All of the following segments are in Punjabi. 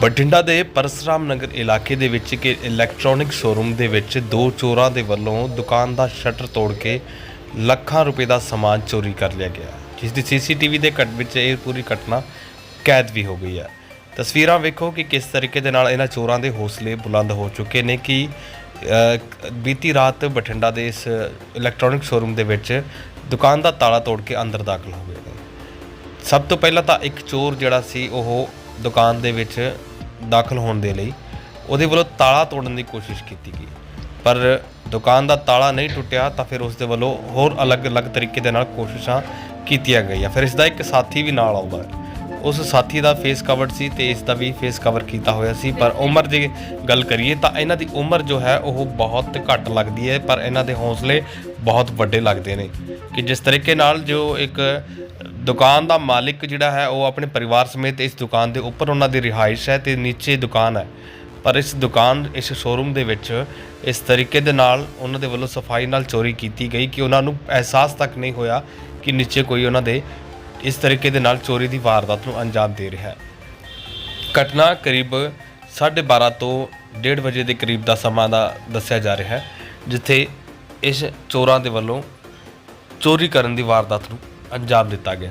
ਬਠਿੰਡਾ ਦੇ ਪਰਸਰਾਮ ਨਗਰ ਇਲਾਕੇ ਦੇ ਵਿੱਚ ਇੱਕ ਇਲੈਕਟ੍ਰੋਨਿਕ ਸ਼ੋਰੂਮ ਦੇ ਵਿੱਚ ਦੋ ਚੋਰਾਂ ਦੇ ਵੱਲੋਂ ਦੁਕਾਨ ਦਾ ਸ਼ਟਰ ਤੋੜ ਕੇ ਲੱਖਾਂ ਰੁਪਏ ਦਾ ਸਮਾਨ ਚੋਰੀ ਕਰ ਲਿਆ ਗਿਆ। ਜਿਸ ਦੀ ਸੀਸੀਟੀਵੀ ਦੇ ਕੱਟ ਵਿੱਚ ਇਹ ਪੂਰੀ ਘਟਨਾ ਕੈਦ ਵੀ ਹੋ ਗਈ ਹੈ। ਤਸਵੀਰਾਂ ਵੇਖੋ ਕਿ ਕਿਸ ਤਰੀਕੇ ਦੇ ਨਾਲ ਇਹਨਾਂ ਚੋਰਾਂ ਦੇ ਹੌਸਲੇ ਬੁਲੰਦ ਹੋ ਚੁੱਕੇ ਨੇ ਕਿ ਬੀਤੀ ਰਾਤ ਬਠਿੰਡਾ ਦੇ ਇਸ ਇਲੈਕਟ੍ਰੋਨਿਕ ਸ਼ੋਰੂਮ ਦੇ ਵਿੱਚ ਦੁਕਾਨ ਦਾ ਤਾਲਾ ਤੋੜ ਕੇ ਅੰਦਰ ਦਾਖਲ ਹੋ ਗਏ ਸਭ ਤੋਂ ਪਹਿਲਾਂ ਤਾਂ ਇੱਕ ਚੋਰ ਜਿਹੜਾ ਸੀ, ਉਹ ਦੁਕਾਨ ਦੇ ਵਿੱਚ ਦਾਖਲ ਹੋਣ ਦੇ ਲਈ ਉਹਦੇ ਵੱਲੋਂ ਤਾਲਾ ਤੋੜਨ ਦੀ ਕੋਸ਼ਿਸ਼ ਕੀਤੀ ਗਈ। ਪਰ ਦੁਕਾਨ ਦਾ ਤਾਲਾ ਨਹੀਂ ਟੁੱਟਿਆ ਤਾਂ ਫਿਰ ਉਸ ਦੇ ਵੱਲੋਂ ਹੋਰ ਅਲੱਗ-ਅਲੱਗ ਤਰੀਕੇ ਦੇ ਨਾਲ ਕੋਸ਼ਿਸ਼ਾਂ ਕੀਤੀਆਂ ਗਈਆਂ। ਫਿਰ ਇਸ ਦਾ ਇੱਕ ਸਾਥੀ ਵੀ ਨਾਲ ਆਉਂਦਾ ਹੈ ਉਸ ਸਾਥੀ ਦਾ ਫੇਸ ਕਵਰਡ ਸੀ ਤੇ ਇਸ ਦਾ ਵੀ ਫੇਸ ਕਵਰ ਕੀਤਾ ਹੋਇਆ ਸੀ। ਪਰ ਉਮਰ ਦੀ ਗੱਲ ਕਰੀਏ ਤਾਂ ਇਹਨਾਂ ਦੀ ਉਮਰ ਜੋ ਹੈ ਉਹ ਬਹੁਤ ਘੱਟ ਲੱਗਦੀ ਹੈ, ਪਰ ਇਹਨਾਂ ਦੇ ਹੌਸਲੇ ਬਹੁਤ ਵੱਡੇ ਲੱਗਦੇ ਨੇ ਕਿ ਜਿਸ ਤਰੀਕੇ ਨਾਲ ਜੋ ਇੱਕ ਦੁਕਾਨ ਦਾ ਮਾਲਿਕ ਜਿਹੜਾ ਹੈ, ਉਹ ਆਪਣੇ ਪਰਿਵਾਰ ਸਮੇਤ ਇਸ ਦੁਕਾਨ ਦੇ ਉੱਪਰ ਉਹਨਾਂ ਦੀ ਰਿਹਾਇਸ਼ ਹੈ ਤੇ ਨੀਚੇ ਦੁਕਾਨ ਹੈ। ਪਰ ਇਸ ਦੁਕਾਨ, ਇਸ ਸ਼ੋਰੂਮ ਦੇ ਵਿੱਚ ਇਸ ਤਰੀਕੇ ਦੇ ਨਾਲ ਉਹਨਾਂ ਦੇ ਵੱਲੋਂ ਸਫ਼ਾਈ ਨਾਲ ਚੋਰੀ ਕੀਤੀ ਗਈ ਕਿ ਉਹਨਾਂ ਨੂੰ ਅਹਿਸਾਸ ਤੱਕ ਨਹੀਂ ਹੋਇਆ ਕਿ ਨੀਚੇ ਕੋਈ ਉਹਨਾਂ ਦੇ ਇਸ ਤਰੀਕੇ ਦੇ ਨਾਲ ਚੋਰੀ ਦੀ ਵਾਰਦਾਤ ਨੂੰ ਅੰਜਾਮ ਦੇ ਰਿਹਾ ਹੈ। ਘਟਨਾ ਕਰੀਬ 12:30 ਤੋਂ 1:30 ਵਜੇ ਦੇ ਕਰੀਬ ਦਾ ਸਮਾਂ ਦਾ ਦੱਸਿਆ ਜਾ ਰਿਹਾ ਹੈ, ਜਿੱਥੇ ਇਸ ਚੋਰਾਂ ਦੇ ਵੱਲੋਂ ਚੋਰੀ ਕਰਨ ਦੀ ਵਾਰਦਾਤ ਨੂੰ ਅੰਜਾਮ ਦਿੱਤਾ ਗਿਆ।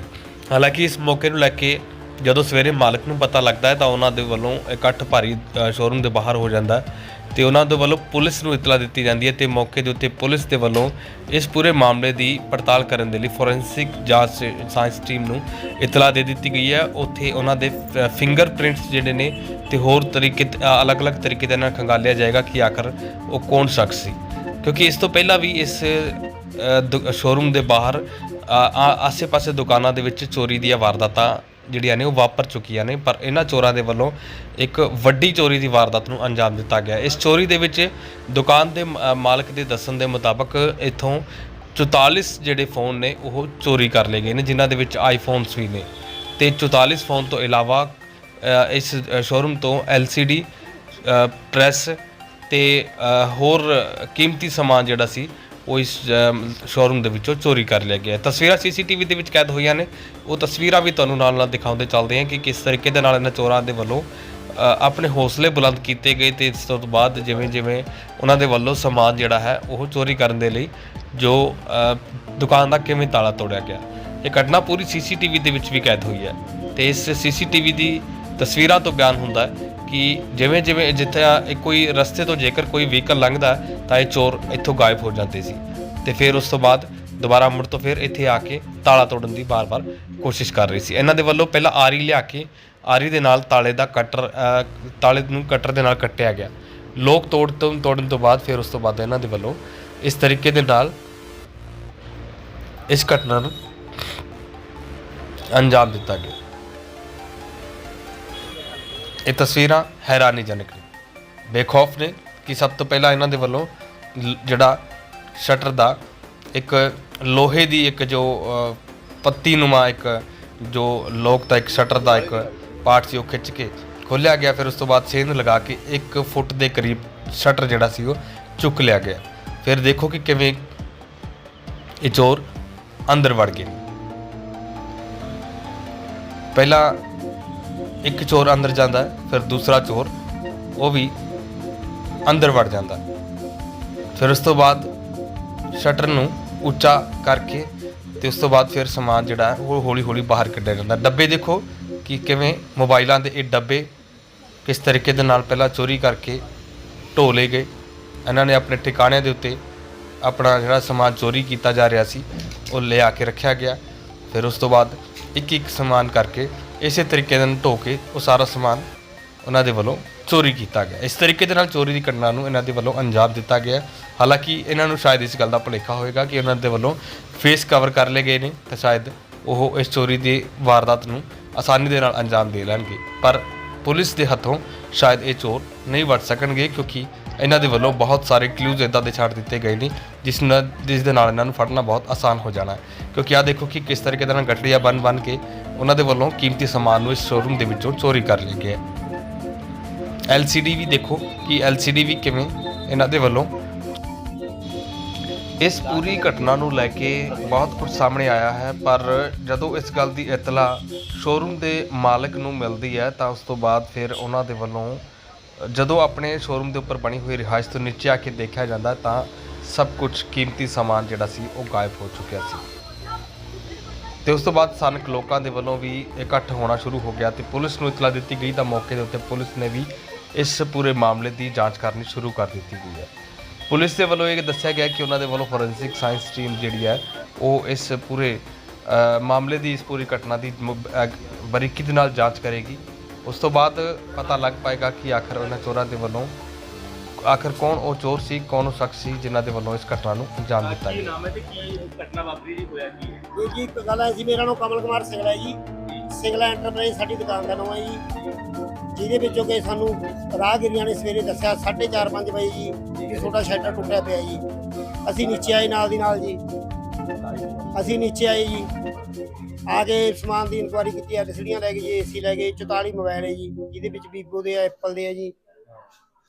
ਹਾਲਾਂਕਿ ਇਸ ਮੌਕੇ ਨੂੰ ਲੈ ਕੇ ਜਦੋਂ ਸਵੇਰੇ ਮਾਲਕ ਨੂੰ ਪਤਾ ਲੱਗਦਾ ਹੈ ਤਾਂ ਉਹਨਾਂ ਦੇ ਵੱਲੋਂ ਇਕੱਠ ਭਾਰੀ ਅ, ਸ਼ੋਰੂਮ ਦੇ ਬਾਹਰ ਹੋ ਜਾਂਦਾ ਹੈ ਤੇ ਉਹਨਾਂ ਦੇ ਵੱਲੋਂ ਪੁਲਿਸ ਨੂੰ ਇਤਲਾ ਦਿੱਤੀ ਜਾਂਦੀ ਹੈ ਤੇ ਮੌਕੇ ਦੇ ਉੱਤੇ ਪੁਲਿਸ ਦੇ ਵੱਲੋਂ ਇਸ ਪੂਰੇ ਮਾਮਲੇ ਦੀ ਪੜਤਾਲ ਕਰਨ ਦੇ ਲਈ ਫੋਰੈਂਸਿਕ ਜਾਂਚ ਸਾਇੰਸ ਟੀਮ ਨੂੰ ਇਤਲਾ ਦੇ ਦਿੱਤੀ ਗਈ ਹੈ। ਉੱਥੇ ਉਹਨਾਂ ਦੇ ਫਿੰਗਰਪ੍ਰਿੰਟਸ ਜਿਹੜੇ ਨੇ ਤੇ ਹੋਰ ਤਰੀਕੇ ਅਲੱਗ-ਅਲੱਗ ਤਰੀਕੇ ਦੇ ਨਾਲ ਖੰਗਾਲਿਆ ਜਾਏਗਾ ਕਿ ਆਖਰ ਉਹ ਕੌਣ ਸ਼ਖਸ ਸੀ। ਕਿਉਂਕਿ ਇਸ ਤੋਂ ਪਹਿਲਾਂ ਵੀ ਇਸ ਦੁ- ਸ਼ੋਰੂਮ ਦੇ ਬਾਹਰ ਆਸੇ-ਪਾਸੇ ਦੁਕਾਨਾਂ ਦੇ ਵਿੱਚ ਚੋਰੀ ਦੀਆਂ ਵਾਰਦਾਤਾਂ ਜਿਹੜੀਆਂ ਨੇ ਉਹ ਵਾਪਰ ਚੁੱਕੀਆਂ ਨੇ ਪਰ ਇਹਨਾਂ ਚੋਰਾਂ ਦੇ ਵੱਲੋਂ ਇੱਕ ਵੱਡੀ ਚੋਰੀ ਦੀ ਵਾਰਦਾਤ ਨੂੰ ਅੰਜਾਮ ਦਿੱਤਾ ਗਿਆ। ਇਸ ਚੋਰੀ ਦੇ ਵਿੱਚ ਦੁਕਾਨ ਦੇ ਮ- ਮਾਲਕ ਦੇ ਦੱਸਣ ਦੇ ਮੁਤਾਬਕ ਇੱਥੋਂ 44 ਜਿਹੜੇ ਫੋਨ ਨੇ ਉਹ ਚੋਰੀ ਕਰ ਲਏ ਗਏ ਨੇ ਜਿਨ੍ਹਾਂ ਦੇ ਵਿੱਚ ਆਈਫੋਨਸ ਵੀ ਨੇ। ਤੇ 44 ਫੋਨ ਤੋਂ ਇਲਾਵਾ ਇਸ ਸ਼ੋਰੂਮ ਤੋਂ LCD ਅ, ਪ੍ਰੈਸ ਤੇ ਅ, ਹੋਰ ਕੀਮਤੀ ਸਮਾਨ ਜਿਹੜਾ ਸੀ ਉਹ ਇਸ ਸ਼ੋਰੂਮ ਦੇ ਵਿੱਚੋਂ ਚੋਰੀ ਕਰ ਲਿਆ ਗਿਆ ਹੈ। ਤਸਵੀਰਾਂ ਸੀਸੀਟੀਵੀ ਦੇ ਵਿੱਚ ਕੈਦ ਹੋਈਆਂ ਨੇ। ਉਹ ਤਸਵੀਰਾਂ ਵੀ ਤੁਹਾਨੂੰ ਨਾਲ ਨਾਲ ਦਿਖਾਉਂਦੇ ਚੱਲਦੇ ਹਾਂ ਕਿ ਕਿਸ ਤਰੀਕੇ ਦੇ ਨਾਲ ਇਹਨਾਂ ਚੋਰਾਂ ਦੇ ਵੱਲੋਂ ਆਪਣੇ ਹੌਸਲੇ ਬੁਲੰਦ ਕੀਤੇ ਗਏ ਤੇ ਇਸ ਤੋਂ ਬਾਅਦ ਜਿਵੇਂ ਜਿਵੇਂ ਉਹਨਾਂ ਦੇ ਵੱਲੋਂ ਸਮਾਨ ਜਿਹੜਾ ਹੈ ਉਹ ਚੋਰੀ ਕਰਨ ਦੇ ਲਈ ਜੋ ਦੁਕਾਨ ਦਾ ਕਿਵੇਂ ਤਾਲਾ ਤੋੜਿਆ ਗਿਆ। ਇਹ ਘਟਨਾ ਪੂਰੀ ਸੀਸੀਟੀਵੀ ਦੇ ਵਿੱਚ ਵੀ ਕੈਦ ਹੋਈ ਹੈ। ਤੇ ਇਸ ਸੀਸੀਟੀਵੀ ਦੀ ਤਸਵੀਰਾਂ ਤੋਂ ਬਿਆਨ ਹੁੰਦਾ ਹੈ ਕਿ ਜਿਵੇਂ ਜਿਵੇਂ ਜਿੱਥੇ ਇਹ ਕੋਈ ਰਸਤੇ ਤੋਂ ਜੇਕਰ ਕੋਈ ਵਹੀਕਲ ਲੰਘਦਾ, ਤਾਂ ਇਹ ਚੋਰ ਇੱਥੋਂ ਗਾਇਬ ਹੋ ਜਾਂਦੇ ਸੀ। ਤੇ ਫਿਰ ਉਸ ਤੋਂ ਬਾਅਦ ਦੁਬਾਰਾ ਮੁੜ ਤੋਂ ਫਿਰ ਇੱਥੇ ਆ ਕੇ ਤਾਲਾ ਤੋੜਨ ਦੀ ਬਾਰ-ਬਾਰ ਕੋਸ਼ਿਸ਼ ਕਰ ਰਹੀ ਸੀ। ਇਹਨਾਂ ਦੇ ਵੱਲੋਂ ਪਹਿਲਾਂ ਆਰੀ ਲਿਆ ਕੇ ਆਰੀ ਦੇ ਨਾਲ ਤਾਲੇ ਦਾ ਕਟਰ ਤਾਲੇ ਨੂੰ ਕਟਰ ਦੇ ਨਾਲ ਕੱਟਿਆ ਗਿਆ। ਲੋਕ ਤੋੜ ਤੋਂ, ਤੋੜਨ ਤੋਂ ਬਾਅਦ ਫਿਰ ਉਸ ਤੋਂ ਬਾਅਦ ਇਹਨਾਂ ਦੇ ਵੱਲੋਂ ਇਸ ਤਰੀਕੇ ਦੇ ਨਾਲ ਇਸ ਘਟਨਾ ਨੂੰ ਅੰਜਾਮ ਦਿੱਤਾ ਗਿਆ। ਇਹ ਤਸਵੀਰਾਂ ਹੈਰਾਨੀਜਨਕ ਨੇ। ਬੇਖੌਫ ਨੇ ਕਿ ਸਭ ਤੋਂ ਪਹਿਲਾਂ ਇਹਨਾਂ ਦੇ ਵੱਲੋਂ ਲ- ਜਿਹੜਾ ਸ਼ਟਰ ਦਾ ਇੱਕ ਲੋਹੇ ਦੀ ਇੱਕ ਜੋ ਪੱਤੀ ਨੁਮਾ ਇੱਕ ਜੋ ਲੋਕ ਦਾ ਇੱਕ ਸ਼ਟਰ ਦਾ ਇੱਕ ਪਾਰਟ ਸੀ, ਉਹ ਖਿੱਚ ਕੇ ਖੋਲ੍ਹਿਆ ਗਿਆ। ਫਿਰ ਉਸ ਤੋਂ ਬਾਅਦ ਸੇਂਧ ਲਗਾ ਕੇ 1 ਫੁੱਟ ਦੇ ਕਰੀਬ ਸ਼ਟਰ ਜਿਹੜਾ ਸੀ, ਉਹ ਚੁੱਕ ਲਿਆ ਗਿਆ। ਫਿਰ ਦੇਖੋ ਕਿ ਕਿਵੇਂ ਇਹ ਚੋਰ ਅੰਦਰ ਵੜ ਗਏ। ਪਹਿਲਾਂ ਇੱਕ ਚੋਰ ਅੰਦਰ ਜਾਂਦਾ ਹੈ ਫਿਰ ਦੂਸਰਾ ਚੋਰ, ਉਹ ਵੀ ਅੰਦਰ ਵੜ ਜਾਂਦਾ। ਹੈ। ਫਿਰ ਉਸ ਤੋਂ ਬਾਅਦ ਸ਼ਟਰ ਨੂੰ ਉੱਚਾ ਕਰਕੇ ਤੇ ਉਸ ਤੋਂ ਬਾਅਦ ਫਿਰ ਸਮਾਨ ਜਿਹੜਾ ਹੈ, ਉਹ ਹੌਲੀ ਹੌਲੀ ਬਾਹਰ ਕੱਢਿਆ ਜਾਂਦਾ। ਡੱਬੇ ਦੇਖੋ ਕਿ ਕਿਵੇਂ ਮੋਬਾਈਲਾਂ ਦੇ ਇਹ ਡੱਬੇ ਕਿਸ ਤਰੀਕੇ ਦੇ ਨਾਲ ਪਹਿਲਾਂ ਚੋਰੀ ਕਰਕੇ ਢੋ ਲਏ ਗਏ। ਇਹਨਾਂ ਨੇ ਆਪਣੇ ਠਿਕਾਣਿਆਂ ਦੇ ਉੱਤੇ ਆਪਣਾ ਜਿਹੜਾ ਸਮਾਨ ਚੋਰੀ ਕੀਤਾ ਜਾ ਰਿਹਾ ਸੀ, ਉਹ ਲਿਆ ਕੇ ਰੱਖਿਆ ਗਿਆ। ਫਿਰ ਉਸ ਤੋਂ ਬਾਅਦ ਇੱਕ ਇੱਕ ਸਮਾਨ ਕਰਕੇ ਇਸੇ ਤਰੀਕੇ ਨਾਲ ਢੋ ਕੇ ਉਹ ਸਾਰਾ ਸਮਾਨ ਉਹਨਾਂ ਦੇ ਵੱਲੋਂ ਚੋਰੀ ਕੀਤਾ ਗਿਆ। ਇਸ ਤਰੀਕੇ ਦੇ ਨਾਲ ਚੋਰੀ ਦੀ ਘਟਨਾ ਨੂੰ ਇਹਨਾਂ ਦੇ ਵੱਲੋਂ ਅੰਜਾਮ ਦਿੱਤਾ ਗਿਆ। ਹਾਲਾਂਕਿ ਇਹਨਾਂ ਨੂੰ ਸ਼ਾਇਦ ਇਸ ਗੱਲ ਦਾ ਭੁਲੇਖਾ ਹੋਏਗਾ ਕਿ ਉਹਨਾਂ ਦੇ ਵੱਲੋਂ ਫੇਸ ਕਵਰ ਕਰ ਲਏ ਗਏ ਨੇ ਤਾਂ ਸ਼ਾਇਦ ਉਹ ਇਸ ਚੋਰੀ ਦੀ ਵਾਰਦਾਤ ਨੂੰ ਆਸਾਨੀ ਦੇ ਨਾਲ ਅੰਜਾਮ ਦੇ ਲੈਣਗੇ। ਪਰ ਪੁਲਿਸ ਦੇ ਹੱਥੋਂ ਸ਼ਾਇਦ ਇਹ ਚੋਰ ਨਹੀਂ ਵੱਟ ਸਕਣਗੇ ਕਿਉਂਕਿ ਇਹਨਾਂ ਦੇ ਵੱਲੋਂ ਬਹੁਤ ਸਾਰੇ ਕਲੂਜ਼ ਇਦਾਂ ਦੇ ਛੱਡ ਦਿੱਤੇ ਗਏ ਨੇ, ਜਿਸ ਨਾਲ ਜਿਸ ਦੇ ਨਾਲ ਇਹਨਾਂ ਨੂੰ ਫੜਨਾ ਬਹੁਤ ਆਸਾਨ ਹੋ ਜਾਣਾ ਹੈ। ਕਿਉਂਕਿ ਆ ਦੇਖੋ ਕਿ ਕਿਸ ਤਰੀਕੇ ਦੇ ਨਾਲ ਗੱਟੜੀਆਂ ਬਨ ਬਨ ਕੇ ਉਹਨਾਂ ਦੇ ਵੱਲੋਂ ਕੀਮਤੀ ਸਮਾਨ ਨੂੰ ਇਸ ਸ਼ੋਰੂਮ ਦੇ ਵਿੱਚੋਂ ਚੋਰੀ ਕਰ ਲਿਆ ਗਿਆ ਹੈ। LCD ਵੀ ਦੇਖੋ ਕਿ LCD ਵੀ ਕਿਵੇਂ ਇਹਨਾਂ ਦੇ ਵੱਲੋਂ ਇਸ ਪੂਰੀ ਘਟਨਾ ਨੂੰ ਲੈ ਕੇ ਬਹੁਤ ਕੁਝ ਸਾਹਮਣੇ ਆਇਆ ਹੈ, ਪਰ ਜਦੋਂ ਇਸ ਗੱਲ ਦੀ ਇਤਲਾ ਸ਼ੋਰੂਮ ਦੇ ਮਾਲਕ ਨੂੰ ਮਿਲਦੀ ਹੈ ਤਾਂ ਉਸ ਤੋਂ ਬਾਅਦ ਫਿਰ ਉਹਨਾਂ ਦੇ ਵੱਲੋਂ ਜਦੋਂ ਆਪਣੇ ਸ਼ੋਰੂਮ ਦੇ ਉੱਪਰ ਬਣੀ ਹੋਈ ਰਿਹਾਇਸ਼ ਤੋਂ ਨੀਚੇ ਆ ਕੇ ਦੇਖਿਆ ਜਾਂਦਾ ਤਾਂ ਸਭ ਕੁਝ ਕੀਮਤੀ ਸਮਾਨ ਜਿਹੜਾ ਸੀ ਉਹ ਗਾਇਬ ਹੋ ਚੁੱਕਿਆ ਸੀ। ਤੇ ਉਸ ਤੋਂ ਬਾਅਦ ਸਥਾਨਕ ਲੋਕਾਂ ਦੇ ਵੱਲੋਂ ਵੀ ਇਕੱਠ ਹੋਣਾ ਸ਼ੁਰੂ ਹੋ ਗਿਆ ਤੇ ਪੁਲਿਸ ਨੂੰ ਇਤਲਾ ਦਿੱਤੀ ਗਈ ਤਾਂ ਮੌਕੇ ਦੇ ਉੱਤੇ ਪੁਲਿਸ ਨੇ ਵੀ ਇਸ ਪੂਰੇ ਮਾਮਲੇ ਦੀ ਜਾਂਚ ਕਰਨੀ ਸ਼ੁਰੂ ਕਰ ਦਿੱਤੀ ਗਈ ਹੈ। ਪੁਲਿਸ ਦੇ ਵੱਲੋਂ ਇਹ ਦੱਸਿਆ ਗਿਆ ਕਿ ਉਹਨਾਂ ਦੇ ਵੱਲੋਂ ਫੋਰੈਂਸਿਕ ਸਾਇੰਸ ਟੀਮ ਜਿਹੜੀ ਹੈ, ਉਹ ਇਸ ਪੂਰੇ ਮਾਮਲੇ ਦੀ ਇਸ ਪੂਰੀ ਘਟਨਾ ਦੀ ਬਰੀਕੀ ਦੇ ਨਾਲ ਜਾਂਚ ਕਰੇਗੀ। ਉਸ ਤੋਂ ਬਾਅਦ ਪਤਾ ਲੱਗ ਪਾਏਗਾ ਕਿ ਆਖਰ ਉਹਨਾਂ ਚੋਰਾਂ ਦੇ ਵੱਲੋਂ ਆਖਰ ਕੌਣ ਉਹ ਚੋਰ ਸੀ ਕੌਣ ਉਹ ਸ਼ਖਸ ਸੀ ਜਿਨ੍ਹਾਂ ਦੇ ਵੱਲੋਂ ਇਸ ਘਟਨਾ ਨੂੰ ਅੰਜਾਮ ਦਿੱਤਾ ਕੀ ਗਿਆ। ਨਾਮ ਹੈ ਤੇ ਕੀ ਘਟਨਾ ਵਾਪਰੀ ਜੀ ਹੋਇਆ ਕੀ ਹੈ? ਵੀਰ ਜੀ ਇੱਕ ਗੱਲ ਹੈ ਜੀ ਮੇਰਾ ਨਾਮ ਕਮਲ ਕੁਮਾਰ ਸਿੰਗਲਾ ਹੈ ਜੀ। ਸਿੰਗਲਾ ਐਂਟਰਪ੍ਰਾਈਜ਼ ਸਾਡੀ ਦੁਕਾਨ ਦਾ ਨਾਮ ਹੈ ਜੀ। ਜਿਹਦੇ ਵਿੱਚੋਂ ਕਿ ਸਾਨੂੰ ਰਾਹਗੀਰੀਆਂ ਨੇ ਸਵੇਰੇ ਦੱਸਿਆ 4:30 5 ਵਜੇ ਜੀ ਕਿ ਤੁਹਾਡਾ ਸ਼ਟਰ ਟੁੱਟਿਆ ਪਿਆ ਜੀ। ਅਸੀਂ ਨੀਚੇ ਆਏ ਨਾਲ ਦੀ ਨਾਲ ਜੀ। ਅਸੀਂ ਨੀਚੇ ਆਏ ਜੀ। ਆ ਕੇ ਸਮਾਨ ਦੀ ਇਨਕੁਆਇਰੀ ਕੀਤੀ ਐਲਸੀਡੀਆਂ ਲੈ ਗਏ ਜੀ ਏਸੀ ਲੈ ਗਏ 44 ਮੋਬਾਈਲ ਹੈ ਜੀ ਜਿਹਦੇ ਵਿੱਚ ਵੀਵੋ ਦੇ ਆ ਐਪਲ ਦੇ ਆ ਜੀ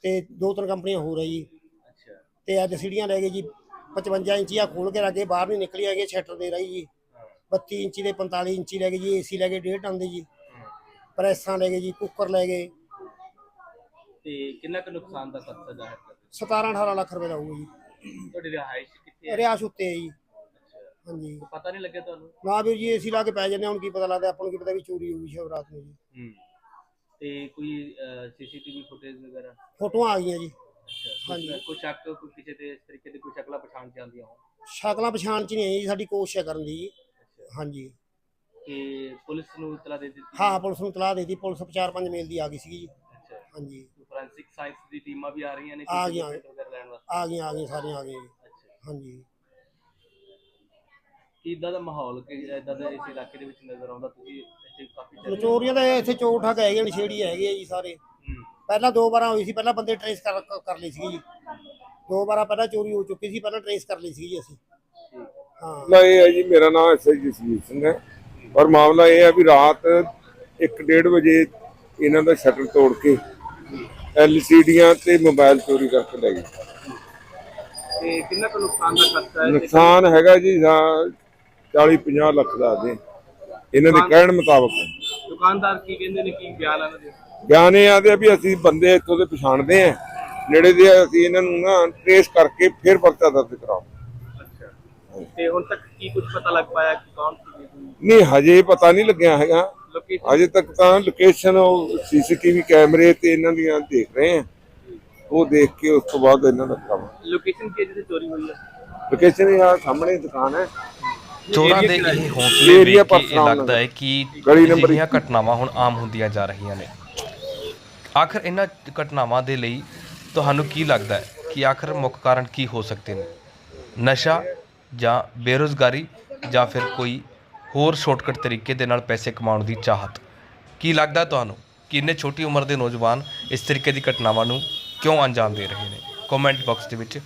ਤੇ ਦੋ ਤਿੰਨ ਕੰਪਨੀਆਂ ਹੋਰ ਹੈ ਜੀ। ਤੇ ਐਲਸੀਡੀਆਂ ਲੈ ਗਏ ਜੀ 55 ਇੰਚੀ ਆ ਖੋਲ ਕੇ ਲੱਗੇ ਬਾਹਰ ਨਹੀਂ ਨਿਕਲੀ ਹੈਗੇ ਸ਼ਟਰ ਦੇ ਰਹੀ ਜੀ। 32 ਇੰਚੀ ਦੇ 45 ਇੰਚੀ ਲੈ ਗਏ ਜੀ ਏਸੀ ਲੈ ਗਏ 1.5 ਟਨ ਦੇ ਜੀ। ਪ੍ਰੈਸਾਂ ਲੈ ਗਏ ਜੀ ਕੁੱਕਰ ਲੈ ਗਏ। ਤੇ ਕਿੰਨਾ ਕੁ ਨੁਕਸਾਨ ਦਾ ਖਰਚਾ ਜ਼ਾਹਿਰ ਕਰਦੇ 17 18 ਲੱਖ ਰੁਪਏ ਦਾ ਹੋਊਗਾ ਜੀ। ਤੁਹਾਡੀ ਰਿਹਾਇਸ਼ ਕਿੱਥੇ ਹੈ? ਰਿਆਸ਼ ਉੱਤੇ ਹੈ ਜੀ। ਹਾਂਜੀ। ਪਤਾ ਨਹੀਂ ਲੱਗਿਆ ਤੁਹਾਨੂੰ? ਨਾ ਵੀਰ ਜੀ ਏਸੀ ਲਾ ਕੇ ਪੈ ਜੰਨੇ ਹੁਣ ਕੀ ਪਤਾ ਲੱਗਦਾ ਆਪਾਂ ਨੂੰ ਕੀ ਪਤਾ ਵੀ ਚੋਰੀ ਹੋਊਗੀ ਸ਼ਾਇਦ ਰਾਤ ਨੂੰ ਜੀ। ਹੂੰ। ਤੇ ਕੋਈ ਸੀਸੀਟੀਵੀ ਫੁਟੇਜ ਵਗੈਰਾ? ਫੋਟੋਆਂ ਆ ਗਈਆਂ ਜੀ। ਹਾਂਜੀ। ਕੋਈ- ਕੋਈ ਸ਼ੱਕ ਕੋਈ ਕਿਸੇ ਦੇ ਇਸ ਤਰੀਕੇ ਦੀ ਕੋਈ ਸ਼ਕਲਾਂ ਪਛਾਣ ਚ ਆਉਂਦੀਆਂ ਹੋਣ? ਸ਼ਕਲਾਂ ਪਛਾਣ ਚ ਨਹੀਂ ਆਈ ਜੀ ਸਾਡੀ ਕੋਸ਼ਿਸ਼ ਹੈ ਕਰਨ ਦੀ ਜੀ। ਹਾਂਜੀ। ਕਿ ਪੁਲਿਸ ਨੂੰ ਇਤਲਾ ਦੇ ਦਿੱਤੀ? ਹਾਂ ਪੁਲਿਸ ਨੂੰ ਤਲਾਹ ਦੇ ਦਿੱਤੀ ਪੁਲਿਸ 4-5 ਮੇਲ ਦੀ ਆ ਗਈ ਸੀ ਜੀ। ਅੱਛਾ। ਹਾਂਜੀ। ਫੋਰੈਂਸਿਕ ਸਾਇੰਸ ਦੀ ਟੀਮਾਂ ਵੀ ਆ ਰਹੀਆਂ ਨੇ ਆ ਕਿਸੇ ਗਈਆਂ। document ਵਗੈਰਾ ਲੈਣ ਵਾਸਤੇ? ਆ ਗਈਆਂ ਆ ਗਈਆਂ ਸਾਰੀਆਂ ਆ ਗਈਆਂ ਜੀ। ਅੱਛਾ। ਹਾਂਜੀ। ਕੀ ਇਦਾਂ ਦਾ ਮਾਹੌਲ ਕਿ ਇਦਾਂ ਦਾ ਇਸ ਇਲਾਕੇ ਦੇ ਵਿੱਚ ਨਜ਼ਰ ਆਉਂਦਾ ਤੁਸੀਂ ਇੱਥੇ ਕਾਫੀ ਚੱਲ ਚੋਰੀਆਂ ਤਾਂ ਇੱਥੇ ਚੋਰ ਠੱਗ ਹੈਗੇ ਨਸ਼ੇੜੀ ਹੈਗੇ ਆ ਜੀ ਸਾਰੇ। ਹੂੰ। ਪਹਿਲਾਂ ਦੋ ਵਾਰਾਂ ਹੋਈ ਸੀ ਪਹਿਲਾਂ ਬੰਦੇ ਟਰੇਸ ਕਰ ਕਰ ਲਈ ਸੀ ਜੀ। ਦੋ ਵਾਰਾਂ ਪਹਿਲਾਂ ਚੋਰੀ ਹੋ ਚੁੱਕੀ ਸੀ ਪਹਿਲਾਂ ਟਰੇਸ ਕਰ ਲਈ ਸੀ ਜੀ ਅਸੀਂ। ਠੀਕ ਹਾਂ। ਮਾਮਲਾ ਇਹ ਹੈ ਜੀ ਮੇਰਾ ਨਾਮ ਐਸਆਈ ਜਸਵੀਰ ਸਿੰਘ ਹੈ। ਔਰ ਮਾਮਲਾ ਇਹ ਹੈ ਵੀ ਰਾਤ 1:30 ਵਜੇ ਇਹਨਾਂ ਦਾ ਸ਼ਟਰ ਤੋੜ ਕੇ ਐਲਸੀਡੀਆਂ ਤੇ ਮੋਬਾਈਲ ਚੋਰੀ ਕਰਕੇ ਲੈ ਗਏ। ਤੇ ਕਿੰਨਾ ਕੁ ਨੁਕਸਾਨ ਦਾ ਖਰਚਾ ਹੈ? ਨੁਕਸਾਨ ਹੈਗਾ ਜੀ 40 50 ਲੱਖ ਦਾ ਦੇ ਇਹਨਾਂ ਦੇ ਕਹਿਣ ਮੁਤਾਬਕ। ਦੁਕਾਨਦਾਰ ਕੀ ਕਹਿੰਦੇ ਨੇ ਕੀ ਬਿਆਨ ਇਹਨਾਂ ਦੇ? ਬਿਆਨ ਇਹ ਆਦੇ ਵੀ ਅਸੀਂ ਬੰਦੇ ਇੱਥੋਂ ਦੇ ਪਛਾਣਦੇ ਆ। ਨੇੜੇ ਦੇ ਅਸੀਂ ਇਹਨਾਂ ਨੂੰ ਨਾ ਟ੍ਰੇਸ ਕਰਕੇ ਫਿਰ ਪਰਚਾ ਦਰਜ ਕਰਾਓ। ਅੱਛਾ। ਤੇ ਹੁਣ ਤੱਕ ਕੀ ਕੁਝ ਪਤਾ ਲੱਗ ਪਾਇਆ ਕਿ ਕੌਣ ਸੀ? ਨਹੀਂ ਹਜੇ ਪਤਾ ਨਹੀਂ ਲੱਗਿਆ ਹੈਗਾ। ਲੋਕੇਸ਼ਨ ਅਜੇ ਤੱਕ ਤਾਂ ਲੋਕੇਸ਼ਨ ਉਹ ਸੀਸੀਟੀਵੀ ਕੈਮਰੇ ਤੇ ਇਹਨਾਂ ਦੀਆਂ ਦੇਖ ਰਹੇ ਆ। ਉਹ ਦੇਖ ਕੇ ਉਸ ਤੋਂ ਬਾਅਦ ਇਹਨਾਂ ਦਾ ਕੰਮ। ਲੋਕੇਸ਼ਨ ਕੀ ਹੈ ਜਿੱਥੇ ਚੋਰੀ ਹੋਈ ਹੈ ਲੋਕੇਸ਼ਨ ਆ ਸਾਹਮਣੇ ਦੁਕਾਨ ਹੈ। ਚੋਰਾਂ ਦੇ ਇਹ ਹੌਸਲੇ ਵੇਖ ਕੇ ਇਹ ਲੱਗਦਾ ਹੈ ਕਿ ਅਜਿਹੀਆਂ ਘਟਨਾਵਾਂ ਹੁਣ ਆਮ ਹੁੰਦੀਆਂ ਜਾ ਰਹੀਆਂ ਨੇ। ਆਖਰ ਇਹਨਾਂ ਘਟਨਾਵਾਂ ਦੇ ਲਈ ਤੁਹਾਨੂੰ ਕੀ ਲੱਗਦਾ ਹੈ ਕਿ ਆਖਰ ਮੁੱਖ ਕਾਰਨ ਕੀ ਹੋ ਸਕਦੇ ਨੇ? ਨਸ਼ਾ ਜਾਂ ਬੇਰੁਜ਼ਗਾਰੀ ਜਾਂ ਫਿਰ ਕੋਈ ਹੋਰ ਸ਼ਾਰਟਕਟ ਤਰੀਕੇ ਦੇ ਨਾਲ ਪੈਸੇ ਕਮਾਉਣ ਦੀ ਚਾਹਤ? ਕੀ ਲੱਗਦਾ ਤੁਹਾਨੂੰ ਕਿ ਇੰਨੇ ਛੋਟੀ ਉਮਰ ਦੇ ਨੌਜਵਾਨ ਇਸ ਤਰੀਕੇ ਦੀ ਘਟਨਾਵਾਂ ਨੂੰ ਕਿਉਂ ਅੰਜਾਮ ਦੇ ਰਹੇ ਨੇ? ਕਮੈਂਟ ਬਾਕਸ ਦੇ ਵਿੱਚ